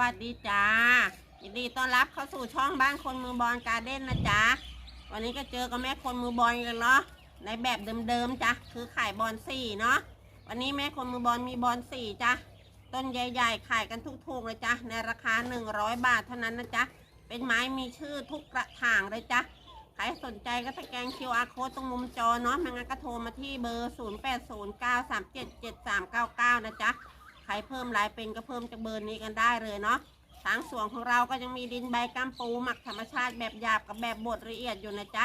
วัสดีจ้ายินดีต้อนรับเข้าสู่ช่องบ้านคนมือบอลการเด้นนะจ๊ะวันนี้ก็เจอกับแม่คนมือบอลกันเนาะในแบบเดิมๆจ้ะคือขายบอลสี่เนาะวันนี้แม่คนมือบอลมีบอลสี่จ้ะต้นใหญ่ๆขายกันทุกๆเลยจ้ะในราคา 100 บาทเท่านั้นนะจ๊ะเป็นไม้มีชื่อทุกกระถางเลยจ้ะใครสนใจก็สแกน QR code ตรงมุมจอเนาะไม่งั้นก็โทรมาที่เบอร์ 0809377399 นะจ๊ะ ใครเพิ่มลายเป็นก็เพิ่มจากเบอร์นี้กันได้เลยเนาะทางสวนของเราก็ยังมีดินใบกัมปูหมักธรรมชาติแบบหยาบกับแบบบดละเอียดอยู่นะจ๊ะ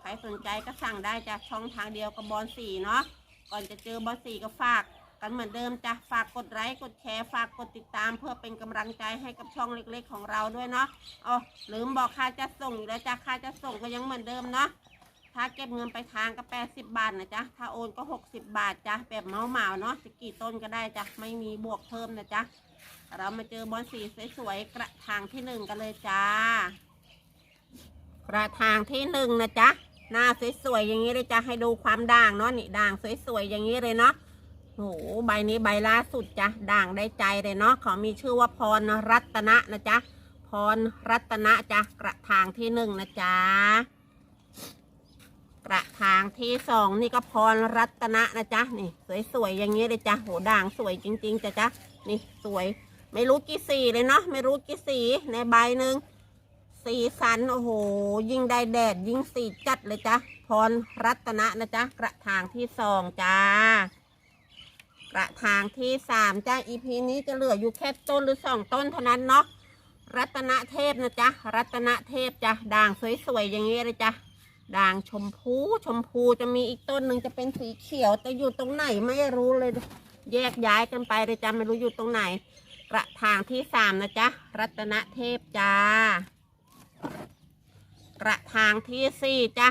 ใครสนใจก็สั่งได้จากช่องทางเดียวกับบอลสีเนาะก่อนจะเจอบอลสีก็ฝาก กันเหมือนเดิมจ้ะฝากกดไลค์กดแชร์ฝากกดติดตาม เพื่อเป็นกำลังใจให้กับช่องเล็กๆ ของเราด้วยเนาะอ๋อลืมบอกค่าจะส่งอยู่แล้วจ้ะค่าจะส่งก็ยังเหมือนเดิมเนาะ ถ้าเก็บเงินไปทางก็ 80 บาทนะจ๊ะ ถ้าโอนก็ 60 บาทจ้ะ แบบเมาเมาเนาะจะกี่ต้นก็ได้จ้ะ ไม่มีบวกเพิ่มนะจ๊ะ เรามาเจอบอลสีสวยๆกระถางที่หนึ่งกันเลยจ้ากระถางที่หนึ่งนะจ๊ะ หน้าสวยๆอย่างนี้เลยจ้ะ ให้ดูความด่างเนาะนี่ด่างสวยๆอย่างนี้เลยเนาะโหใบนี้ใบล่าสุดจ้ะ ด่างได้ใจเลยเนาะขามีชื่อว่าพรรัตนะนะจ๊ะ พรรัตนะจ้ะ กระถางที่หนึ่งนะจ๊ะ กระถางที่สองนี่ก็พรรัตนะนะจ๊ะนี่ สวยๆอย่างนี้เลยจ้ะโหด่างสวยจริง ๆจ้ะจ๊ะนี่สวย ไม่รู้กี่สีเลยเนาะไม่รู้กี่สีในใบหนึ่งสีสันโอ้โห ยิ่งได้แดดยิ่งสีจัดเลยจ้ะพรรัตนะนะจ๊ะกระถางที่สองจ้ากระถางที่สามจ้าอีพีนี้จะเหลืออยู่แค่ต้นหรือสองต้นเท่านั้นเนาะรัตนเทพนะจ๊ะรัตนเทพจ้ะด่างสวยๆอย่างนี้เลยจ้ะ ด่างชมพูชมพูจะมีอีกต้นหนึ่งจะเป็นสีเขียว แต่อยู่ตรงไหนไม่รู้เลย แยกย้ายกันไปเลยจ้ะไม่รู้อยู่ตรงไหน กระถางที่สามนะจ๊ะรัตนเทพจ้ากระถางที่สี่จ้ะ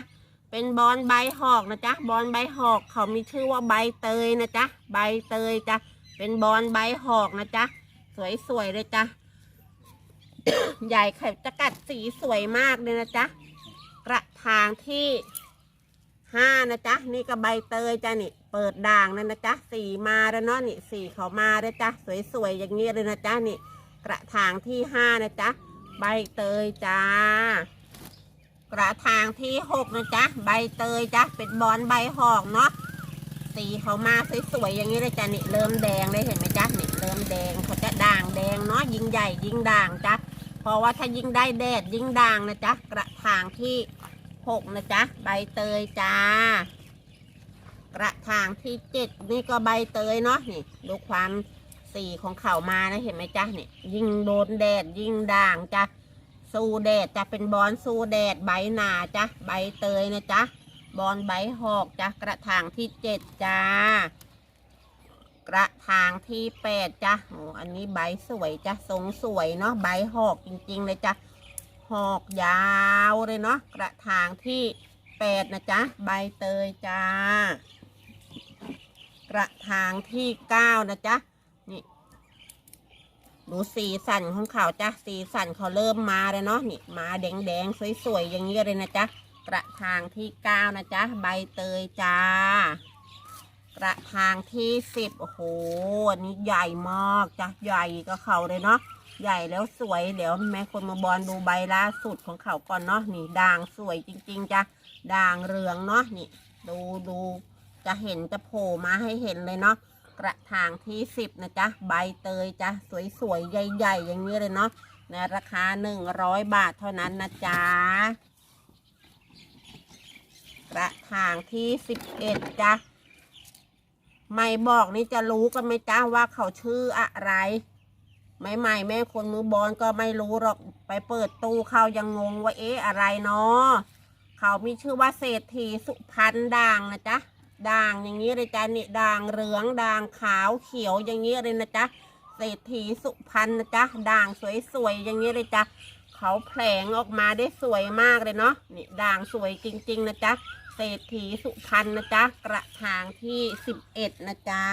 เป็นบอลใบหอกนะจ๊ะบอลใบหอกเขามีชื่อว่าใบเตยนะจ๊ะใบเตยจ้ะเป็นบอลใบหอกนะจ๊ะสวยๆเลยจ้ะใหญ่ไข่จะกัดสีสวยมากเลยนะจ๊ะ กระถางที่ห้านะจ๊ะนี่ก็ใบเตยจ้ะนี่ เปิดด่างนั่นนะจ๊ะสีมาแล้วเนาะนี่สีเขามาแล้วจ้ะสวยๆอย่างเงี้ยเลยนะจ๊ะนี่ กระถางที่ห้านะจ๊ะใบเตยจ้ากระถางที่หกนะจ๊ะใบเตยจ้ะเป็นบอลใบหอกเนาะสีเขามาสวยๆอย่างนี้เลยจ้ะนี่เริ่มแดงเลยเห็นไหมจ๊ะนี่เริ่มแดงเขาจะด่างแดงเนาะยิ่งใหญ่ยิ่งด่างจ้ะ เพราะว่าถ้ายิ่งได้แดดยิ่งด่างนะจ๊ะ กระถางที่หกนะจ๊ะ ใบเตยจ้ากระถางที่เจ็ดนี่ก็ใบเตยเนาะนี่ดูความสีของเขามานะเห็นไหมจ๊ะนี่ยิ่งโดนแดดยิ่งด่างจ้ะสู้แดดจะเป็นบอลสู้แดดใบหนาจ้ะใบเตยนะจ๊ะบอลใบหอกจ้ะกระถางที่เจ็ดจ้า กระถางที่แปดจ้ะโอ้อันนี้ใบสวยจ้ะทรงสวยเนาะใบหอกจริงๆเลยจ้ะหอกยาวเลยเนาะกระถางที่แปดนะจ๊ะใบเตยจ้ากระถางที่เก้านะจ๊ะนี่ดูสีสันของเขาจ้ะสีสันเขาเริ่มมาเลยเนาะนี่มาแดงๆสวยๆอย่างนี้เลยนะจ๊ะกระถางที่เก้านะจ๊ะใบเตยจ้า กระถางที่สิบโอ้โหอันนี้ใหญ่มากจ้ะใหญ่ก็เขาเลยเนาะใหญ่แล้วสวยเดี๋ยวแม่คนมาบอลดูใบล่าสุดของเขาก่อนเนาะนี่ด่างสวยจริง ๆจ้ะด่างเหลืองเนาะนี่ ดูดูจะเห็นจะโผล่มาให้เห็นเลยเนาะกระถางที่สิบนะจ๊ะใบเตยจ้ะสวยๆใหญ่ๆอย่างนี้เลยเนาะในราคาหนึ่งร้อยบาทเท่านั้นนะจ๊ะกระถางที่สิบเอ็ดจ้ะ ไม่บอกนี่จะรู้กันไหมจ้าว่าเขาชื่ออะไรไม่ใหม่แม่คนมือบอลก็ไม่รู้หรอกไปเปิดตู้เขายังงงว่าเอ๊ะอะไรเนาะเขามีชื่อว่าเศรษฐีสุพรรณด่างนะจ๊ะด่างอย่างนี้เลยจ้ะนี่ด่างเหลืองด่างขาวเขียวอย่างนี้เลยนะจ๊ะเศรษฐีสุพรรณนะจ๊ะด่างสวยๆอย่างนี้เลยจ้ะเขาแผลงออกมาได้สวยมากเลยเนาะนี่ด่างสวยจริง ๆ นะจ๊ะ เศรษฐีสุพรรณนะจ๊ะ กระถางที่สิบเอ็ดนะจ๊ะ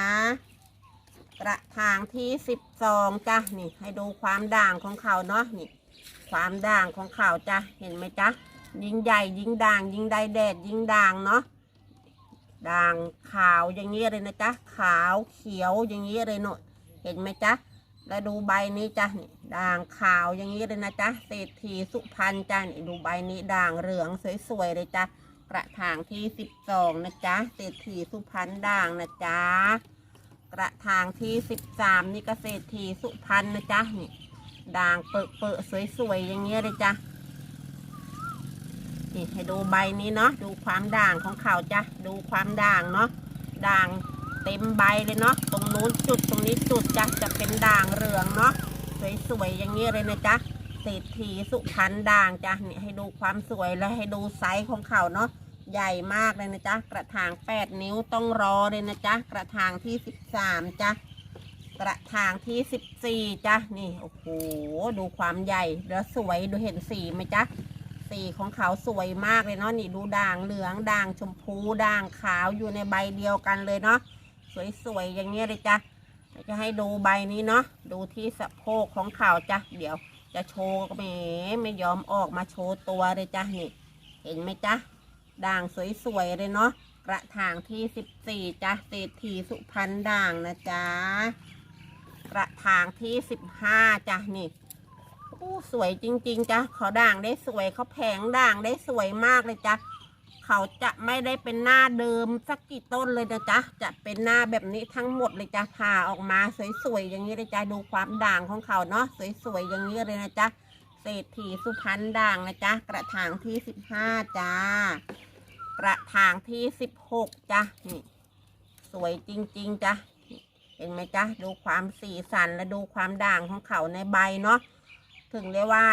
กระถางที่สิบสองจ้ะนี่ ให้ดูความด่างของเขาเนาะนี่ ความด่างของเขาจ้ะเห็นไหมจ๊ะ ยิ่งใหญ่ยิ่งด่างยิ่งได้แดดยิ่งด่างเนาะด่างขาวอย่างนี้เลยนะจ๊ะ ขาวเขียวอย่างนี้เลยเนาะเห็นไหมจ๊ะแล้วดูใบนี้จ้ะนี่ด่างขาวอย่างนี้เลยนะจ๊ะเศรษฐีสุพรรณจ้ะนี่ดูใบนี้ด่างเหลืองสวยๆเลยจ้ะ กระถางที่สิบสองนะจ๊ะเศรษฐีสุพรรณด่างนะจ๊ะกระถางที่สิบสามนี่ก็เศรษฐีสุพรรณนะจ๊ะนี่ด่างเปอะๆสวยๆอย่างเงี้ยเลยจ้ะนี่ให้ดูใบนี้เนาะดูความด่างของเขาจ้ะดูความด่างเนาะด่างเต็มใบเลยเนาะตรงนู้นจุดตรงนี้จุดจะจะเป็นด่างเหลืองเนาะสวยๆอย่างนี้เลยนะจ๊ะ เศรษฐีสุพรรณด่างจ้ะนี่ให้ดูความสวยและให้ดูไซส์ของเขาเนาะใหญ่มากเลยนะจ๊ะกระถาง 8 นิ้วต้องรอเลยนะจ๊ะกระถางที่ 13จ้ะกระถางที่ 14จ้ะนี่โอ้โหดูความใหญ่แล้วสวยดูเห็นสีไหมจ๊ะสีของเขาสวยมากเลยเนาะนี่ดูด่างเหลืองด่างชมพูด่างขาวอยู่ในใบเดียวกันเลยเนาะสวยๆอย่างเงี้ยเลยจ้ะจะให้ดูใบนี้เนาะดูที่สะโพกของเขาจ้ะเดี๋ยว จะโชว์ก็ไม่ไม่ยอมออกมาโชว์ตัวเลยจ้ะนี่ เห็นไหมจ้ะด่างสวยๆเลยเนาะกระถางที่สิบสี่จ้ะเศรษฐีสุพรรณด่างนะจ๊ะกระถางที่สิบห้าจ้ะนี่โอ้สวยจริง ๆจ้ะเขาด่างได้สวยเขาแผงด่างได้สวยมากเลยจ้ะ เขาจะไม่ได้เป็นหน้าเดิมสักกี่ต้นเลยนะจ๊ะ จะเป็นหน้าแบบนี้ทั้งหมดเลยจ้ะผ่าออกมาสวยๆอย่างนี้เลยจ้ะดูความด่างของเขาเนาะสวยๆอย่างนี้เลยนะจ๊ะเศรษฐีสุพรรณด่างนะจ๊ะกระถางที่สิบห้าจ้ากระถางที่สิบหกจ้ะนี่สวยจริงๆจ้ะเห็นไหมจ๊ะดูความสีสันและดูความด่างของเขาในใบเนาะถึงได้ว่า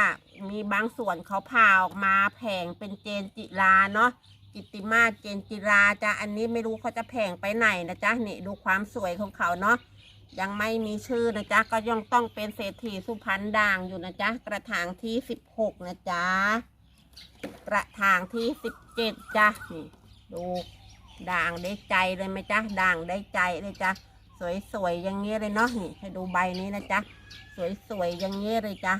มีบางส่วนเขาผ่าออกมาแผงเป็นเจนจิราเนาะ จิตติมาเจนจิราจ้ะอันนี้ไม่รู้เขาจะแผงไปไหนนะจ๊ะนี่ดูความสวยของเขาเนาะยังไม่มีชื่อนะจ๊ะก็ยังต้องเป็นเศรษฐีสุพรรณด่างอยู่นะจ๊ะกระถางที่สิบหกนะจ๊ะกระถางที่สิบเจ็ดจ้ะนี่ดูด่างได้ใจเลยไหมจ๊ะด่างได้ใจเลยจ้ะสวยๆอย่างเงี้ยเลยเนาะนี่ให้ดูใบนี้นะจ๊ะสวยๆอย่างเงี้ยเลยจ้ะ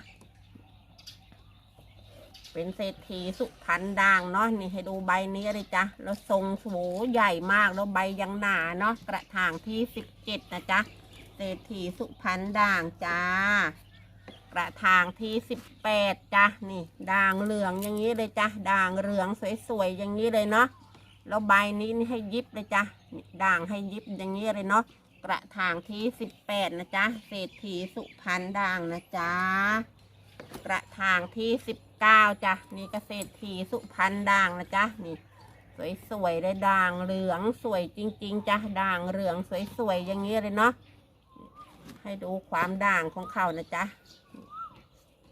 เป็นเศรษฐีสุพรรณด่างเนาะนี่ให้ดูใบนี้เลยจ้ะแล้วทรงสูงใหญ่มากแล้วใบยังหนาเนาะกระถางที่สิบเจ็ดนะจ๊ะเศรษฐีสุพรรณด่างจ้ากระถางที่สิบแปดจ้ะนี่ด่างเหลืองอย่างนี้เลยจ้ะด่างเหลืองสวยๆอย่างนี้เลยเนาะแล้วใบนี้นี่ให้ยิบเลยจ้ะด่างให้ยิบอย่างนี้เลยเนาะกระถางที่สิบแปดนะจ๊ะเศรษฐีสุพรรณด่างนะจ๊ะกระถางที่สิบ เก้าจ้ะนี่เกษตรถีสุพรรณด่างนะจ๊ะนี่ สวยๆเลยด่างเหลืองสวยจริง ๆจ้ะด่างเหลืองสวยๆอย่างนี้เลยเนาะให้ดูความด่างของเขานะจ๊ะ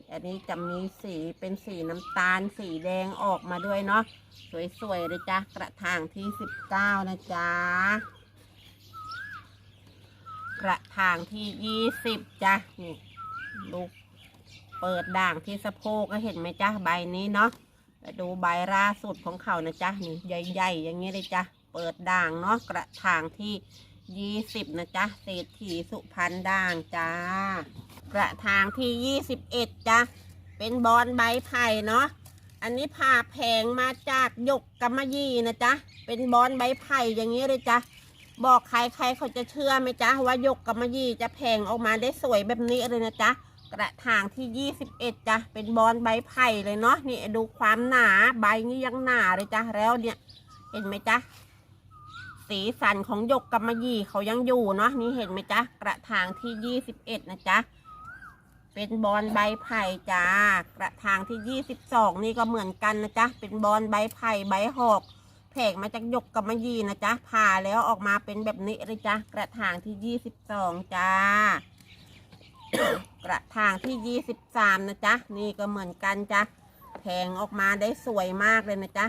อันนี้จะมีสีเป็นสีน้ำตาลสีแดงออกมาด้วยเนาะสวยๆเลยจ้ะกระถางที่สิบเก้านะจ๊ะกระถางที่ยี่สิบจ้ะนี่ลูก เปิดด่างที่สะโพกก็เห็นไหมจ๊ะใบนี้เนาะดูใบล่าสุดของเขานะจ๊ะนี่ใหญ่ๆอย่างนี้เลยจ้ะเปิดด่างเนาะกระถางที่ยี่สิบนะจ๊ะเศรษฐีสุพรรณด่างจ้ากระถางที่ยี่สิบเอ็ดจ้ะเป็นบอนใบไผ่เนาะอันนี้ผ่าแผงมาจากหยกกำมะยี่นะจ๊ะเป็นบอนใบไผ่อย่างนี้เลยจ้ะบอกใครใครเขาจะเชื่อไหมจ๊ะว่าหยกกำมะยี่จะแผงออกมาได้สวยแบบนี้เลยนะจ๊ะ กระถางที่ 21จ้ะเป็นบอนใบไผ่เลยเนาะนี่ดูความหนาใบนี้ยังหนาเลยจ้ะแล้วเนี่ยเห็นไหมจ๊ะสีสันของหยกกำมะหยี่เขายังอยู่เนาะนี่เห็นไหมจ๊ะกระถางที่21นะจ๊ะเป็นบอนใบไผ่จ้ากระถางที่22นี่ก็เหมือนกันนะจ๊ะเป็นบอนใบไผ่ใบหอกแผกมาจากหยกกำมะหยี่นะจ๊ะผ่าแล้วออกมาเป็นแบบนี้เลยจ้ะกระถางที่22จ้า กระถางที่23นะจ๊ะ นี่ก็เหมือนกันจ้ะแผงออกมาได้สวยมากเลยนะจ๊ะ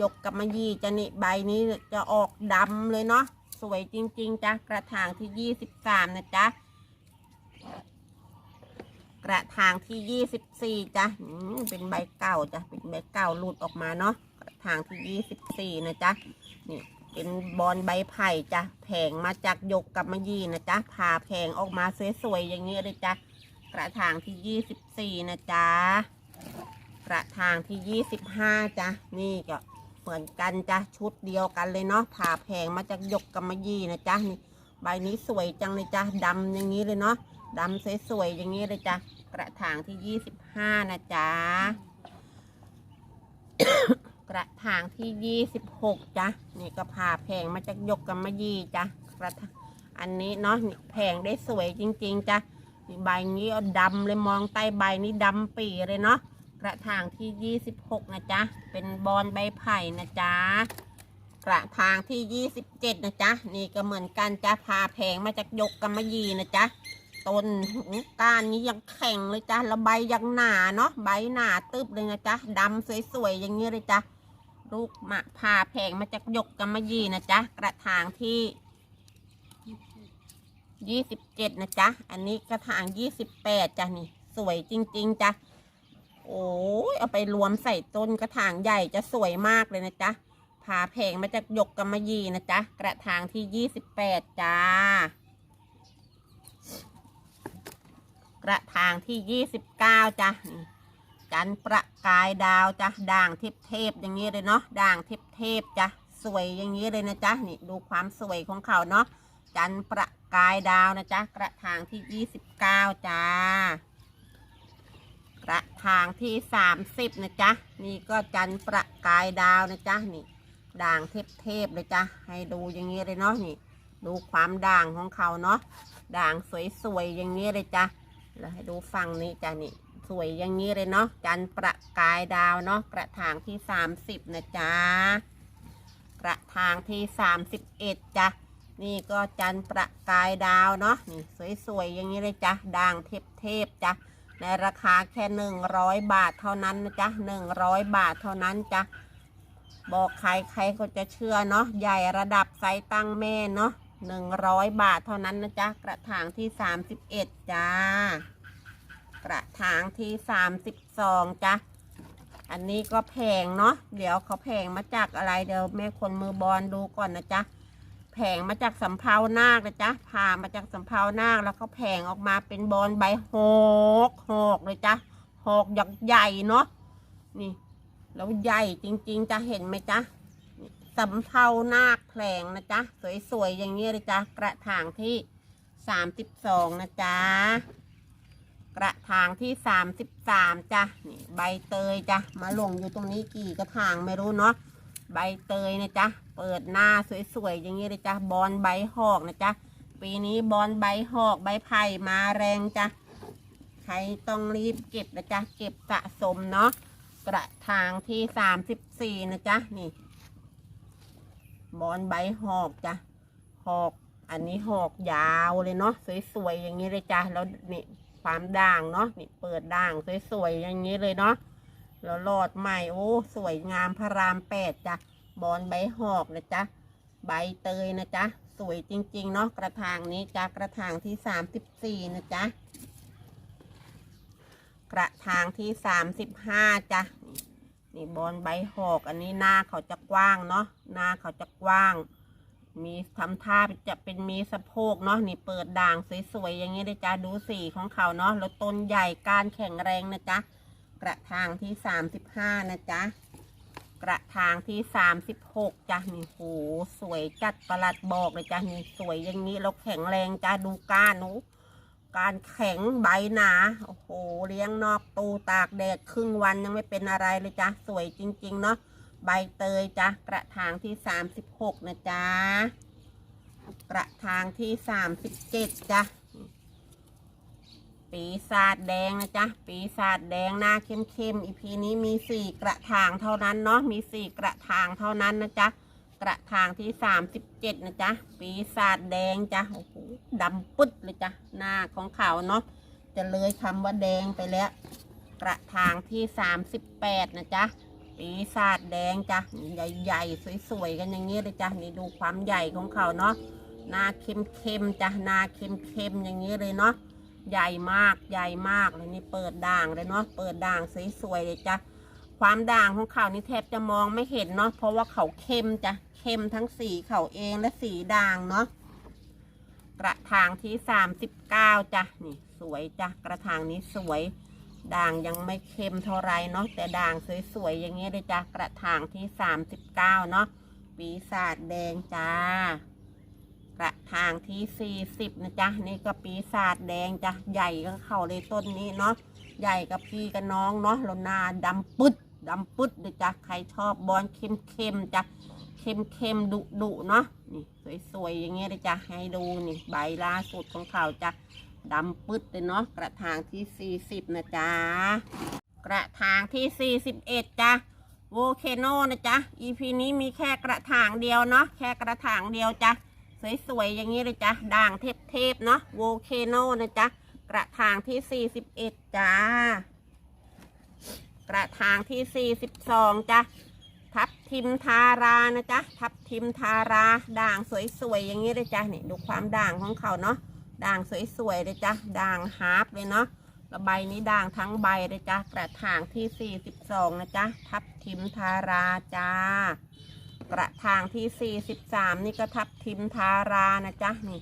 ยกกับมะยี่จะนี่ใบนี้จะออกดำเลยเนาะ สวยจริง ๆจ้ะ กระถางที่23นะจ๊ะ กระถางที่24จ้ะเป็นใบเก่าจ้ะ เป็นใบเก่าหลุดออกมาเนาะ กระถางที่24นะจ๊ะ นี่ เป็นบอลใบไผ่จ้ะแผงมาจากยกกับมะยี่นะจ๊ะผ่าแผงออกมาสวยๆอย่างนี้เลยจ้ะกระถางที่24นะจ๊ะกระถางที่25จ้ะนี่ก็เหมือนกันจ้ะชุดเดียวกันเลยเนาะผ่าแผงมาจากยกกับมะยี่นะจ๊ะนี่ใบนี้สวยจังเลยจ้ะดำอย่างนี้เลยเนาะดำสวยๆอย่างนี้เลยจ้ะกระถางที่ยี่สิบห้านะจ๊ะ กระถางที่ยี่สิบหกจ้ะนี่ก็ผ่าแผงมาจากยกกำมะยี่จ้ะกระถางอันนี้เนาะนี่แผงได้สวยจริง ๆจ้ะนี่ใบนี้เอาดำเลยมองใต้ใบนี้ดำปีเลยเนาะกระถางที่ยี่สิบหกนะจ๊ะ เป็นบอนใบไผ่นะจ๊ะ กระถางที่ 27 นะจ๊ะ นี่ก็เหมือนกันจ้ะพาแผงมาจากยกกำมะยี่นะจ๊ะ ต้นก้านนี้ยังแข็งเลยจ้ะแล้วใบยังหนาเนาะ ใบหนาตึบเลยนะจ๊ะดำสวยๆอย่างนี้เลยจ้ะ ลูกมะพาแผงมาจากยกกำมะหยี่นะจ๊ะ กระถางที่27นะจ๊ะ อันนี้กระถาง28จ้ะนี่ สวยจริง ๆจ้ะ โอ้ยเอาไปรวมใส่ต้นกระถางใหญ่จะสวยมากเลยนะจ๊ะผาแผงมาจากยกกำมะหยี่นะจ๊ะ กระถางที่ยี่สิบแปดจ้า กระถางที่ยี่สิบเก้าจ้ะนี่ จันประกายดาวจ้ะด่างเทพเทพอย่างนี้เลยเนาะด่างเทพเทพจ้ะสวยอย่างนี้เลยนะจ๊ะนี่ดูความสวยของเขาเนาะจันประกายดาวนะจ๊ะกระถางที่ยี่สิบเก้าจ้ากระถางที่สามสิบนะจ๊ะนี่ก็จันประกายดาวนะจ๊ะนี่ด่างเทพๆเลยจ้ะให้ดูอย่างนี้เลยเนาะนี่ ดูความด่างของเขาเนาะด่างสวยๆอย่างนี้เลยจ้ะแล้วให้ดูฝั่งนี้จ้ะนี่ วยอย่างนี้เลยเนาะจันประกายดาวเนาะกระถางที่สามสิบนะจ๊ะกระถางที่สามสิบเอ็ดจ้ะนี่ก็จันประกายดาวเนาะนี่สวยๆอย่างนี้เลยจ้ะด่างเทพๆจ้ะในราคาแค่หนึ่งร้อยบาทเท่านั้นนะจ๊ะหนึ่งร้อยบาทเท่านั้นจ้ะบอกใครใครก็จะเชื่อเนาะใหญ่ระดับไซส์ตั้งแม่เนาะหนึ่งร้อยบาทเท่านั้นนะจ๊ะ กระถางที่สามสิบเอ็ดจ้า กระถางที่สามสิบสองจ้ะ อันนี้ก็แพงเนาะ เดี๋ยวเขาแพงมาจากอะไรเดี๋ยวแม่คนมือบอลดูก่อนนะจ๊ะ แผงมาจากสำเภานาคนะจ๊ะผ่ามาจากสำเภานาคแล้วเขาแผงออกมาเป็นบอลใบหกหกเลยจ้ะหกใหญ่ใหญ่เนาะ นี่ แล้วใหญ่จริงๆจะเห็นไหมจ๊ะสำเภานาคแผลงนะจ๊ะ สวยๆ อย่างนี้เลยจ้ะ กระถางที่สามสิบสองนะจ๊ะ กระถางที่สามสิบสามจ้ะนี่ใบเตยจ้ะมาลงอยู่ตรงนี้กี่กระถางไม่รู้เนาะใบเตยนะจ๊ะเปิดหน้าสวยๆอย่างนี้เลยจ้ะบอลใบหอกนะจ๊ะปีนี้บอลใบหอกใบไผ่มาแรงจ้ะใครต้องรีบเก็บนะจ๊ะเก็บสะสมเนาะกระถางที่สามสิบสี่นะจ๊ะนี่ บอนใบหอกจ้ะหอกอันนี้หอกยาวเลยเนาะสวยๆอย่างนี้เลยจ้ะแล้วนี่ ความด่างเนาะนี่เปิดด่างสวยๆอย่างนี้เลยเนาะแล้วหลอดใหม่โอ้สวยงามพระรามแปดจ้ะบอนใบหอกนะจ๊ะใบเตยนะจ๊ะสวยจริง ๆ เนาะกระถางนี้จ้ะกระถางที่สามสิบสี่นะจ๊ะกระถางที่สามสิบห้าจ้ะนี่นี่บอลใบหอกอันนี้หน้าเขาจะกว้างเนาะหน้าเขาจะกว้าง มีทำท่าจะเป็นมีสะโพกเนาะนี่เปิดด่างสวยๆอย่างนี้เลยจ้ะดูสีของเขาเนาะแล้วต้นใหญ่ก้านแข็งแรงนะจ๊ะกระถางที่สามสิบห้านะจ๊ะกระถางที่สามสิบหกจ้ะนี่โหสวยจัดประหลัดบอกเลยจ้ะนี่สวยอย่างนี้แล้วแข็งแรงจ้ะดูก้านนูการแข็งใบหนาโอ้โหเลี้ยงนอกตูตากแดดครึ่งวันยังไม่เป็นอะไรเลยจ้ะสวยจริง ๆ เนาะ ใบเตยจ้ะกระถางที่สามสิบหกนะจ๊ะกระถางที่สามสิบเจ็ดจ้ะปีศาจแดงนะจ๊ะปีศาจแดงหน้าเข้มๆอีพีนี้มีสี่กระถางเท่านั้นเนาะมีสี่กระถางเท่านั้นนะจ๊ะกระถางที่สามสิบเจ็ดนะจ๊ะปีศาจแดงจ้ะโอ้โหดำปึ๊ดเลยจ้ะหน้าของเขาเนาะจะเลยคำว่าแดงไปแล้ว กระถางที่สามสิบแปดนะจ๊ะ ปีศาจแดงจ้ะใหญ่ๆสวยๆกันอย่างนี้เลยจ้ะนี่ดูความใหญ่ของเขาเนาะหน้าเข้มๆจ้ะหน้าเข้มๆอย่างนี้เลยเนาะใหญ่มากใหญ่มากเลยนี่เปิดด่างเลยเนาะเปิดด่างสวยๆเลยจ้ะความด่างของเขานี่แทบจะมองไม่เห็นเนาะเพราะว่าเขาเข้มจ้ะเข้มทั้งสีเขาเองและสีด่างเนาะกระถางที่สามสิบเก้าจ้ะนี่สวยจ้ะกระถางนี้สวย ด่างยังไม่เข้มเท่าไรเนาะแต่ด่างสวยๆอย่างเงี้ยเลยจ้ะกระถางที่สามสิบเก้าเนาะปีศาจแดงจ้ากระถางที่สี่สิบนะจ๊ะนี่ก็ปีศาจแดงจ้ะใหญ่ก็เข้าเลยต้นนี้เนาะใหญ่กับพี่กับน้องเนาะลนาดำปึ๊ดดำปึ๊ดเลยจ้ะใครชอบบอลเข้มๆจ้ะเข้มๆดุดุๆเนาะนี่สวยๆอย่างเงี้ยเลยจ้ะให้ดูนี่ใบล่าสุดของเขาจ้ะ ดำปึ๊ดเลยเนาะกระถางที่สี่สิบนะจ๊ะ กระถางที่สี่สิบเอ็ดจ้ะโวเคโนนะจ๊ะ EP นี้มีแค่กระถางเดียวเนาะแค่กระถางเดียวจ้ะสวยๆอย่างนี้เลยจ้ะด่างเทพๆเนาะโวเคโนนะจ๊ะกระถางที่ 41จ้ากระถางที่ 42จ้ะทับทิมทารานะจ๊ะทับทิมทาราด่างสวยๆอย่างนี้เลยจ้ะนี่ดูความด่างของเขาเนาะ ด่างสวยๆเลยจ้ะด่างฮาร์ปเลยเนาะระใบนี้ด่างทั้งใบเลยจ้ะกระถางที่ 42 นะจ๊ะทับทิมทาราจ้ากระถางที่ 43 นี่ก็ทับทิมทารานะจ๊ะนี่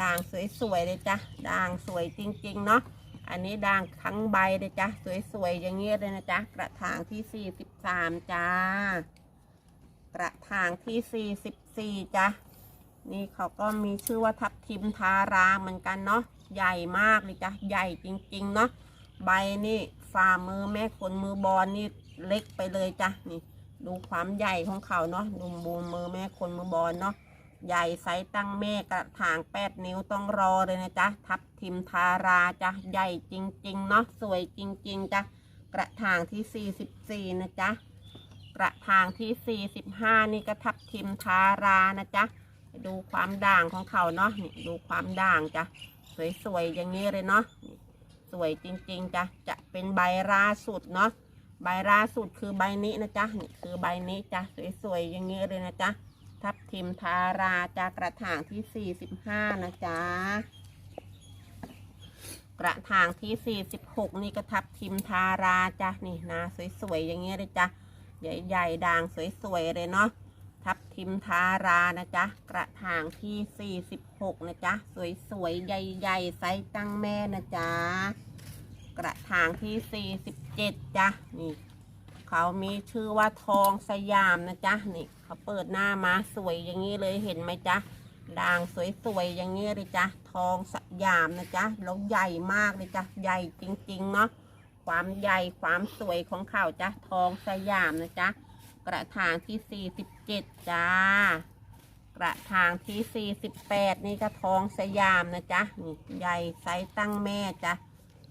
ด่างสวยๆเลยจ้ะด่างสวยจริงๆเนาะอันนี้ด่างทั้งใบเลยจ้ะสวยๆอย่างเงี้ยเลยนะจ๊ะกระถางที่ 43 จ้ากระถางที่ 44 จ้ะ นี่เขาก็มีชื่อว่าทับทิมทาราเหมือนกันเนาะใหญ่มากเลยจ้ะใหญ่จริง ๆ เนาะใบนี่ฝ่ามือแม่คนมือบอลนี่เล็กไปเลยจ้ะนี่ ดูความใหญ่ของเขาเนาะดูมูมือแม่คนมือบอลเนาะใหญ่ไซส์ตั้งแม่กระถางแปดนิ้วต้องรอเลยนะจ๊ะทับทิมทาราจ้ะใหญ่จริง ๆ เนาะสวยจริง ๆจ้ะกระถางที่44นะจ๊ะกระถางที่45นี่ก็ทับทิมทารานะจ๊ะ ดูความด่างของเขาเนาะนี่ดูความด่างจ้ะสวยๆอย่างนี้เลยเนาะสวยจริงๆจ้ะจะเป็นใบราสุดเนาะใบราสุดคือใบนี้นะจ๊ะนี่คือใบนี้จ้ะสวยๆอย่างนี้เลยนะจ๊ะทับทิมทาราจากกระถางที่ 45 นะจ๊ะกระถางที่ 46 นี่ก็ทับทิมทาราจ้ะนี่นะสวยๆอย่างนี้เลยจ้ะใหญ่ๆด่างสวยๆเลยเนาะ ทับทิมทารานะจ๊ะ กระถางที่ 46 นะจ๊ะ สวยๆ ใหญ่ๆ ไซส์ตั้งแม่นะจ๊ะ กระถางที่ 47 จ้ะ นี่ เขามีชื่อว่าทองสยามนะจ๊ะ นี่ เขาเปิดหน้ามาสวยอย่างนี้เลยเห็นไหมจ๊ะด่างสวยๆ อย่างนี้เลยจ้ะ ทองสยามนะจ๊ะ แล้วใหญ่มากเลยจ้ะ ใหญ่จริงๆ เนาะ ความใหญ่ความสวยของเขาจ้ะ ทองสยามนะจ๊ะ กระถางที่ 47 จ้า กระถางที่ 48 นี่ก็ทองสยามนะจ๊ะนี่ใหญ่ไซส์ตั้งแม่จ้ะ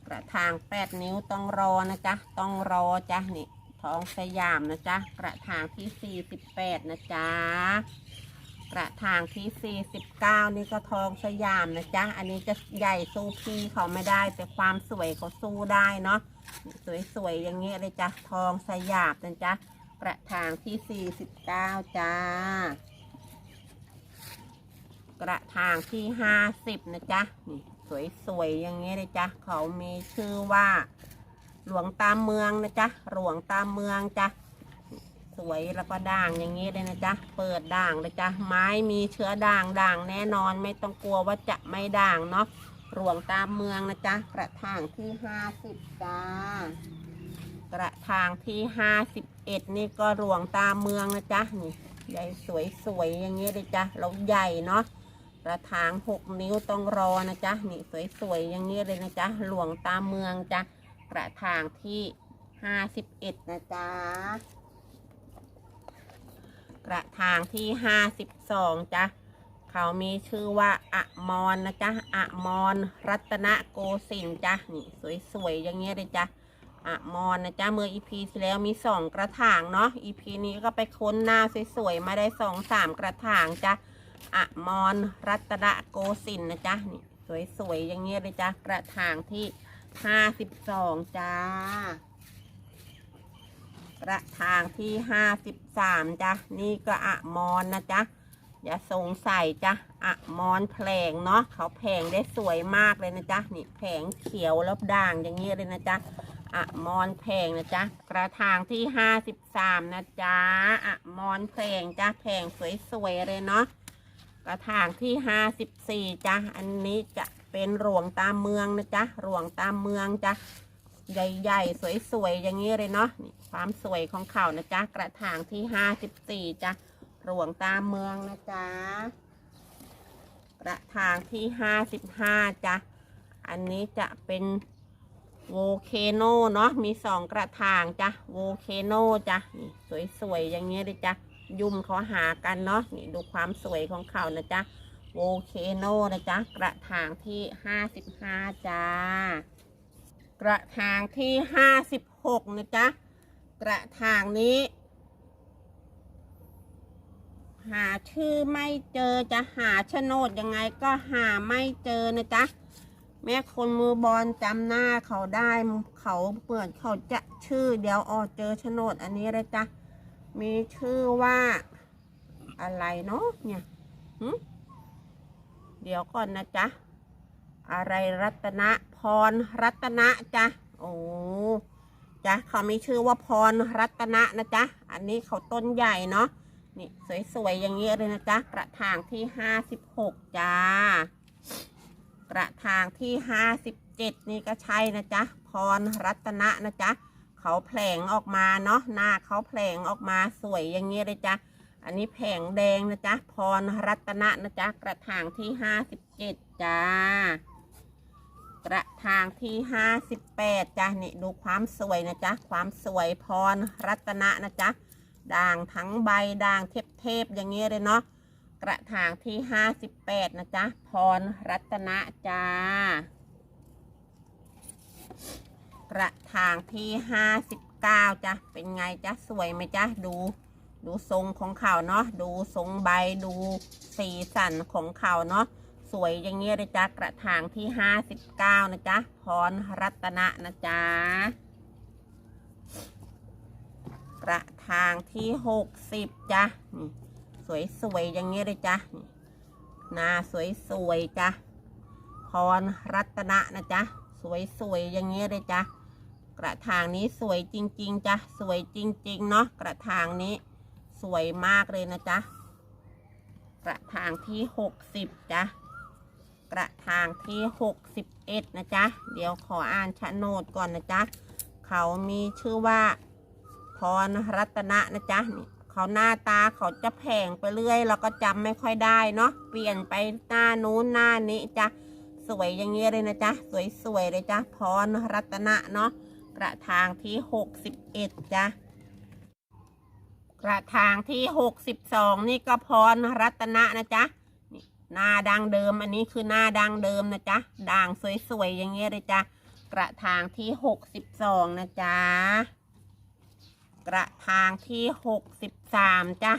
กระถาง 8 นิ้วต้องรอนะจ๊ะต้องรอจ้ะนี่ทองสยามนะจ๊ะกระถางที่ 48 นะจ๊ะกระถางที่ 49 นี่ก็ทองสยามนะจ๊ะ อันนี้จะใหญ่สู้พี่เขาไม่ได้ แต่ความสวยเขาสู้ได้เนาะ สวยๆอย่างเงี้ยเลยจ้ะ ทองสยามนะจ๊ะ กระถางที่ 49 จ้า กระถางที่ 50 นะจ๊ะ นี่สวยๆ อย่างเงี้ยเลยจ้ะ เขามีชื่อว่า หลวงตามเมืองนะจ๊ะ หลวงตามเมืองจ้ะ สวยแล้วก็ด่างอย่างนี้เลยนะจ๊ะ เปิดด่างเลยจ้ะ ไม้มีเชื้อด่างด่างแน่นอนไม่ต้องกลัวว่าจะไม่ด่างเนาะ หลวงตามเมืองนะจ๊ะ กระถางที่ 50 จ้ากระถางที่ 51นี่ก็หลวงตามเมืองนะจ๊ะนี่ใหญ่สวยๆอย่างนี้เลยจ้ะแล้วใหญ่เนาะกระถาง6นิ้วต้องรอนะจ๊ะนี่สวยๆอย่างนี้เลยนะจ๊ะหลวงตามเมืองจ้ะกระถางที่51นะจ๊ะกระถางที่52จ้ะเขามีชื่อว่าอะมอนนะจ๊ะอะมอนรัตนโกสินทร์จ้ะนี่สวยๆอย่างเงี้ยเลยจ้ะ อะมอนนะจ๊ะเมื่ออีพีที่แล้วมีสองกระถางเนาะอีพีนี้ก็ไปค้นหน้าสวยๆมาได้สองสามกระถางจ้ะอะมอนรัตนโกสินนะจ๊ะนี่สวยๆอย่างเงี้ยเลยจ้ะกระถางที่52จ้ากระถางที่ห้าสิบสามจ้ะนี่ก็อะมอนนะจ๊ะอย่าสงสัยจ้ะอะมอนแผลงเนาะเขาแผงได้สวยมากเลยนะจ๊ะนี่แผงเขียวแล้วด่างอย่างเงี้ยเลยนะจ๊ะ อะมอนแผงนะจ๊ะ กระถางที่ห้าสิบสามนะจ๊ะอะมอนแผงจ้ะแผงสวยๆเลยเนาะ กระถางที่ห้าสิบสี่จ้ะ อันนี้จะเป็นหลวงตามเมืองนะจ๊ะหลวงตามเมืองจ้ะ ใหญ่ๆ สวยๆ อย่างนี้เลยเนาะความสวยของเขานะจ๊ะ กระถางที่ห้าสิบสี่จ้ะหลวงตามเมืองนะจ๊ะ กระถางที่ห้าสิบห้าจ้ะ อันนี้จะเป็น โวเคโนเนาะมีสองกระถางจ้ะโวเคโนจ้ะนี่สวยๆอย่างเงี้ยเลยจ้ะยุ่มเขาหากันเนาะนี่ดูความสวยของเขานะจ๊ะโวเคโนนะจ๊ะกระถางที่ห้าสิบห้าจ้ากระถางที่ห้าสิบหกนะจ๊ะกระถางนี้ หาชื่อไม่เจอจะหาโฉนดยังไงก็หาไม่เจอนะจ๊ะ แม่คนมือบอลจำหน้าเขาได้เขาเปิดเขาจะชื่อเดี๋ยวออเจอโฉนดอันนี้เลยจ้ะมีชื่อว่าอะไรเนาะเนี่ยเดี๋ยวก่อนนะจ๊ะอะไรรัตนะพรรัตนะจ้ะโอ้จ้ะเขามีชื่อว่าพรรัตนะนะจ๊ะอันนี้เขาต้นใหญ่เนาะนี่สวยๆอย่างนี้เลยนะจ๊ะกระถางที่ห้าสิบหกจ้า กระถางที่ห้าสิบเจ็ดนี่ก็ใช่นะจ๊ะ พรรัตนะนะจ๊ะ เขาแผลงออกมาเนาะ หน้าเขาแผลงออกมาสวยอย่างนี้เลยจ้ะอันนี้แผงแดงนะจ๊ะ พรรัตนะนะจ๊ะ กระถางที่ห้าสิบเจ็ดจ้ากระถางที่ห้าสิบแปดจ้ะนี่ดูความสวยนะจ๊ะ ความสวยพรรัตนะนะจ๊ะ ด่างทั้งใบด่างเทพๆอย่างนี้เลยเนาะ กระถางที่ห้าสิบแปดนะจ๊ะ พรรัตนะจ้ากระถางที่ห้าสิบเก้าจ้ะ เป็นไงจ๊ะสวยไหมจ๊ะดู ดูทรงของเขาเนาะ ดูทรงใบ ดูสีสันของเขาเนาะ สวยอย่างเงี้ยเลยจ้ะ กระถางที่ห้าสิบเก้านะจ๊ะ พรรัตนะนะจ๊ะกระถางที่หกสิบจ้ะนี่ สวยๆอย่างเงี้ยเลยจ้ะน่าสวยๆจ้ะพรรัตนะนะจ๊ะสวยๆอย่างเงี้ยเลยจ้ะกระถางนี้สวยจริง ๆจ้ะสวยจริง ๆ เนาะกระถางนี้สวยมากเลยนะจ๊ะกระถางที่หกสิบจ้ะกระถางที่หกสิบเอ็ดนะจ๊ะเดี๋ยวขออ่านชะโนดก่อนนะจ๊ะเขามีชื่อว่าพรรัตนะนะจ๊ะนี่ เขาหน้าตาเขาจะแผงไปเรื่อยเราก็จำไม่ค่อยได้เนาะเปลี่ยนไปหน้านู้นหน้านี้จ้ะสวยอย่างเงี้ยเลยนะจ๊ะสวยๆเลยจ้ะพรรัตนะเนาะกระถางที่หกสิบเอ็ดจ้ะกระถางที่หกสิบสองนี่ก็พรรัตนะนะจ๊ะนี่หน้าดังเดิมอันนี้คือหน้าดังเดิมนะจ๊ะด่างสวยๆอย่างเงี้ยเลยจ้ะกระถางที่หกสิบสองนะจ๊ะ กระถางที่หกสิบสามจ้ะ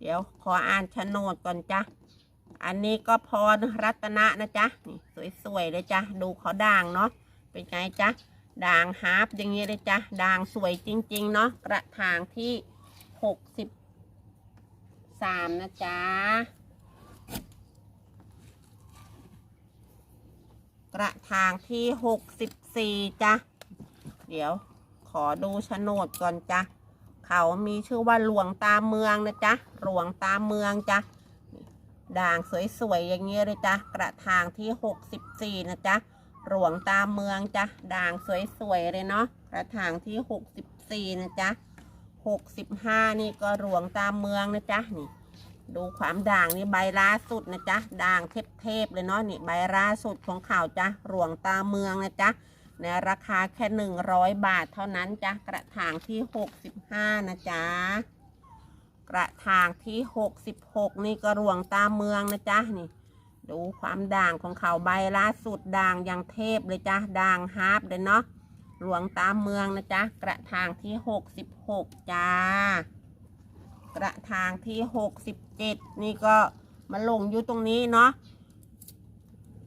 เดี๋ยวขออ่านโฉนดก่อนจ้ะ อันนี้ก็พรรัตนะนะจ๊ะ นี่สวยๆเลยจ้ะ ดูเขาด่างเนาะ เป็นไงจ๊ะ ด่างฮาร์ปอย่างนี้เลยจ้ะ ด่างสวยจริง ๆ เนาะ กระถางที่หกสิบสามนะจ๊ะ กระถางที่หกสิบสี่จ้ะ เดี๋ยว ขอดูโฉนดก่อนจ้ะเขามีชื่อว่าหลวงตาเมืองนะจ๊ะหลวงตาเมืองจ้ะด่างสวยๆอย่างเงี้ยเลยจ้ะกระถางที่หกสิบสี่นะจ๊ะหลวงตาเมืองจ้ะด่างสวยๆเลยเนาะกระถางที่หกสิบสี่นะจ๊ะหกสิบห้านี่ก็หลวงตาเมืองนะจ๊ะนี่ดูความด่างนี่ใบล่าสุดนะจ๊ะด่างเทพๆเลยเนาะนี่ใบล่าสุดของข่าวจ้ะหลวงตาเมืองนะจ๊ะ ในราคาแค่หนึ่งร้อยบาทเท่านั้นจ้ะกระถางที่หกสิบห้านะจ๊ะกระถางที่หกสิบหกนี่ก็หลวงตาเมืองนะจ๊ะนี่ ดูความด่างของเขาใบล่าสุดด่างอย่างเทพเลยจ้ะด่างฮาร์ปเลยเนาะหลวงตาเมืองนะจ๊ะกระถางที่หกสิบหกจ้ากระถางที่หกสิบเจ็ดนี่ก็มาลงอยู่ตรงนี้เนาะ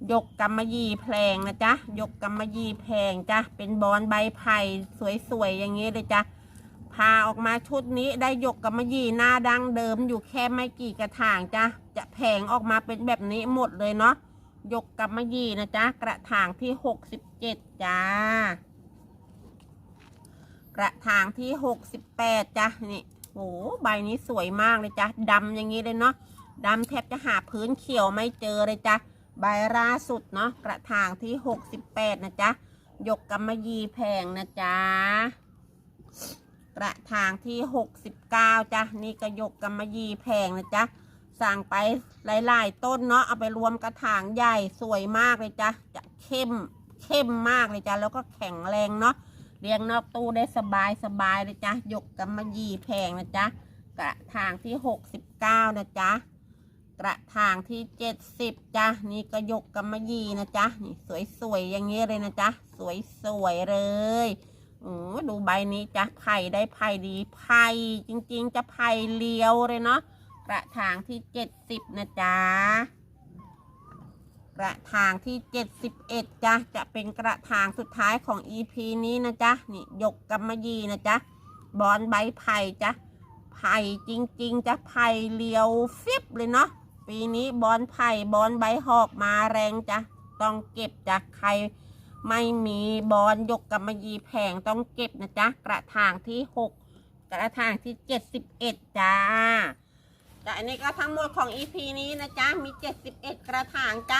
ยกกำมะหยี่แพลงนะจ๊ะ ยกกำมะหยี่แพงจ้ะ เป็นบอนใบไผ่สวยๆอย่างนี้เลยจ้ะพาออกมาชุดนี้ได้ยกกำมะหยี่หน้าดังเดิมอยู่แค่ไม่กี่กระถางจ้ะ จะแผงออกมาเป็นแบบนี้หมดเลยเนาะ ยกกำมะหยี่นะจ๊ะ กระถางที่หกสิบเจ็ดจ้ากระถางที่หกสิบแปดจ้ะนี่โหใบนี้สวยมากเลยจ้ะดำอย่างนี้เลยเนาะดำแทบจะหาพื้นเขียวไม่เจอเลยจ้ะ ใบล่าสุดเนาะกระถางที่หกสิบแปดนะจ๊ะยกกำมะยีแพงนะจ๊ะกระถางที่หกสิบเก้าจ้ะนี่ก็ยกกำมะยีแพงนะจ๊ะสั่งไปหลาย ๆ ต้นเนาะเอาไปรวมกระถางใหญ่สวยมากเลยจ้ะจะเข้มเข้มมากเลยจ้ะแล้วก็แข็งแรงเนาะเรียงนอกตู้ได้สบายสบายเลยจ้ะยกกำมะยีแพงนะจ๊ะกระถางที่หกสิบเก้านะจ๊ะ กระถางที่เจ็ดสิบจ้ะนี่ก็ยกกำมะหยี่นะจ๊ะนี่สวยๆอย่างเงี้เลยนะจ๊ะสวยๆเลยโอ้ดูใบนี้จ้ะไผ่ได้ไผ่ดีไผ่จริงๆจะไผ่เลียวเลยเนาะกระถางที่เจ็ดสิบนะจ๊ะกระถางที่เจ็ดสิบเอ็ดจ้ะจะเป็นกระถางสุดท้ายของ EP นี้นะจ๊ะนี่ยกกำมะหยี่นะจ๊ะบอนใบไผ่จ้ะไผ่จริงๆจะไผ่เลียวฟิบเลยเนาะ ปีนี้บอนไผ่บอนใบหอกมาแรงจ้ะต้องเก็บจากใครไม่มีบอลยกกำมะยีแผงต้องเก็บนะจ๊ะกระถางที่หกกระถางที่เจ็ดสิบเอ็ดจ้าจ้ะอันนี้ก็ทั้งหมดของ EP นี้นะจ๊ะมีเจ็ดสิบเอ็ดกระถางจ้ะ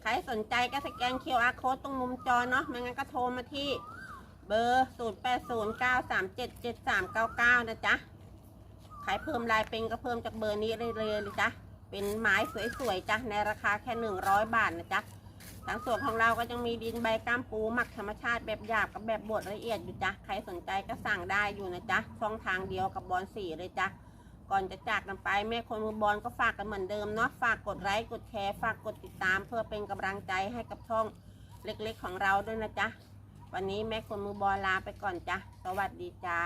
ใครสนใจก็สแกน QR code ตรงมุมจอเนาะไม่งั้นก็โทรมาที่เบอร์ 0 8 0 9 3 7 7 3 9 9 นะจ๊ะใครเพิ่มลายเป็นก็เพิ่มจากเบอร์นี้เลยเลยเลยจ้ะ เป็นไม้สวยๆจ้ะในราคาแค่ 100 บาทนะจ๊ะทางส่วนของเราก็ยังมีดินใบก้ามปูหมักธรรมชาติแบบหยาบกับแบบบดละเอียดอยู่จ้ะใครสนใจก็สั่งได้อยู่นะจ๊ะช่องทางเดียวกับบอลสีเลยจ้ะก่อนจะจากกันไปแม่คนมือบอลก็ฝากกันเหมือนเดิมเนาะฝากกดไลค์กดแชร์ฝากกดติดตาม เพื่อเป็นกำลังใจให้กับช่องเล็กๆของเราด้วยนะจ๊ะวันนี้แม่คนมือบอลลาไปก่อนจ้ะสวัสดีจ้า